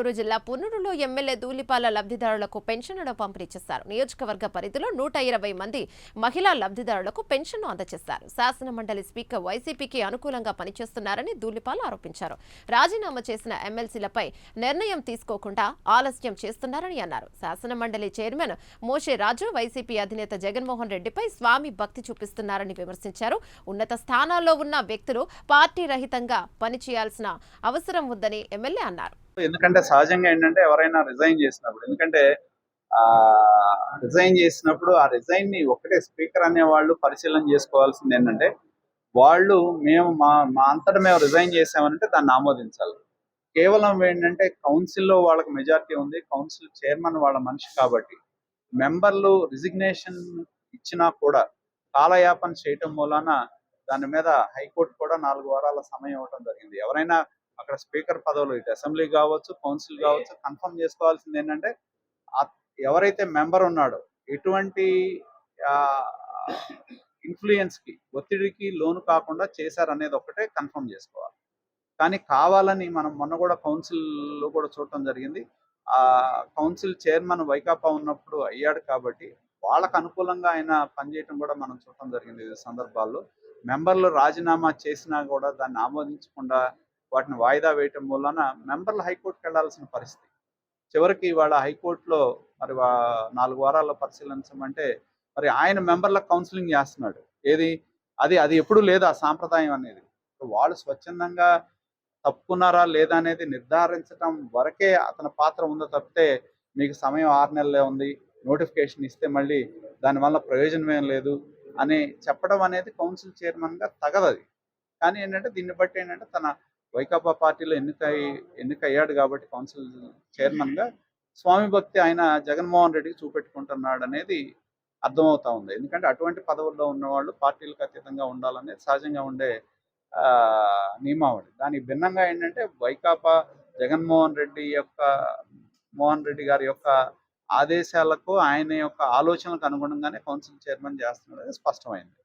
గుంటూరు జిల్లా పునూరులో ఎమ్మెల్యే ధూళిపాల లబ్ధిదారులకు పెన్షన్లను పంపిణీ చేశారు. నియోజకవర్గ పరిధిలో నూట ఇరవై మంది మహిళా లబ్ధిదారులకు పెన్షన్ను అందజేశారు. శాసన మండలి స్పీకర్ వైసీపీకి అనుకూలంగా పనిచేస్తున్నారని ధూళిపాల ఆరోపించారు. రాజీనామా చేసిన ఎమ్మెల్సీలపై నిర్ణయం తీసుకోకుండా ఆలస్యం చేస్తున్నారని అన్నారు. శాసన మండలి చైర్మన్ మోషే రాజు వైసీపీ అధినేత జగన్మోహన్ రెడ్డిపై స్వామి భక్తి చూపిస్తున్నారని విమర్శించారు. ఉన్నత స్థానాల్లో ఉన్న వ్యక్తులు పార్టీ రహితంగా పనిచేయాల్సిన అవసరం ఉందని ఎమ్మెల్యే అన్నారు. ఎందుకంటే సహజంగా ఏంటంటే ఎవరైనా రిజైన్ చేసినప్పుడు ఎందుకంటే ఆ రిజైన్ చేసినప్పుడు ఆ రిజైన్ని ఒకటే స్పీకర్ అనే వాళ్ళు పరిశీలన చేసుకోవాల్సింది ఏంటంటే వాళ్ళు మేము మా మా అంతటా మేము రిజైన్ చేసామనంటే దాన్ని ఆమోదించాలి. కేవలం ఏంటంటే కౌన్సిల్లో వాళ్ళకి మెజారిటీ ఉంది కౌన్సిల్ చైర్మన్ వాళ్ళ మనిషి కాబట్టి మెంబర్లు రిజిగ్నేషన్ ఇచ్చినా కూడా కాలయాపన చేయటం మూలాన దాని మీద హైకోర్టు కూడా నాలుగు వారాల సమయం ఇవ్వడం జరిగింది. ఎవరైనా అక్కడ స్పీకర్ పదవులు ఇటు అసెంబ్లీ కావచ్చు కౌన్సిల్ కావచ్చు కన్ఫర్మ్ చేసుకోవాల్సింది ఏంటంటే ఎవరైతే మెంబర్ ఉన్నాడో ఎటువంటి ఇన్ఫ్లుయెన్స్కి ఒత్తిడికి లోను కాకుండా చేశారనేది ఒకటే కన్ఫర్మ్ చేసుకోవాలి. కానీ కావాలని మనం మొన్న కూడా కౌన్సిల్లో కూడా చూడటం జరిగింది. ఆ కౌన్సిల్ చైర్మన్ వైకాపా ఉన్నప్పుడు అయ్యాడు కాబట్టి వాళ్ళకు అనుకూలంగా ఆయన పనిచేయటం కూడా మనం చూడటం జరిగింది ఈ సందర్భాల్లో. మెంబర్లు రాజీనామా చేసినా కూడా దాన్ని ఆమోదించకుండా వాటిని వాయిదా వేయటం వలన మెంబర్లు హైకోర్టుకి వెళ్ళాల్సిన పరిస్థితి. చివరికి వాళ్ళ హైకోర్టులో మరి వా- నాలుగు వారాల్లో పరిశీలించమంటే మరి ఆయన మెంబర్లకు కౌన్సిలింగ్ చేస్తున్నాడు. ఏది? అది అది ఎప్పుడు లేదు ఆ సాంప్రదాయం అనేది. వాళ్ళు స్వచ్ఛందంగా తప్పుకున్నారా లేదా అనేది నిర్ధారించడం వరకే అతని పాత్ర ఉందో తప్పితే మీకు సమయం ఆరు నెలలే ఉంది. నోటిఫికేషన్ ఇస్తే మళ్ళీ దానివల్ల ప్రయోజనం ఏం లేదు అని చెప్పడం అనేది కౌన్సిల్ చైర్మన్గా తగదది. కానీ ఏంటంటే దీన్ని బట్టి ఏంటంటే తన వైకాపా పార్టీలో ఎన్నికై ఎన్నికయ్యాడు కాబట్టి కౌన్సిల్ చైర్మన్గా స్వామి భక్తి ఆయన జగన్మోహన్ రెడ్డికి చూపెట్టుకుంటున్నాడు అనేది అర్థమవుతా ఉంది. ఎందుకంటే అటువంటి పదవుల్లో ఉన్నవాళ్ళు పార్టీలకు అతీతంగా ఉండాలనేది సహజంగా ఉండే నియమావళి. దానికి భిన్నంగా ఏంటంటే వైకాపా జగన్మోహన్ రెడ్డి యొక్క మోహన్ రెడ్డి గారి యొక్క ఆదేశాలకు ఆయన యొక్క ఆలోచనలకు అనుగుణంగానే కౌన్సిల్ చైర్మన్ చేస్తున్నది స్పష్టమైంది.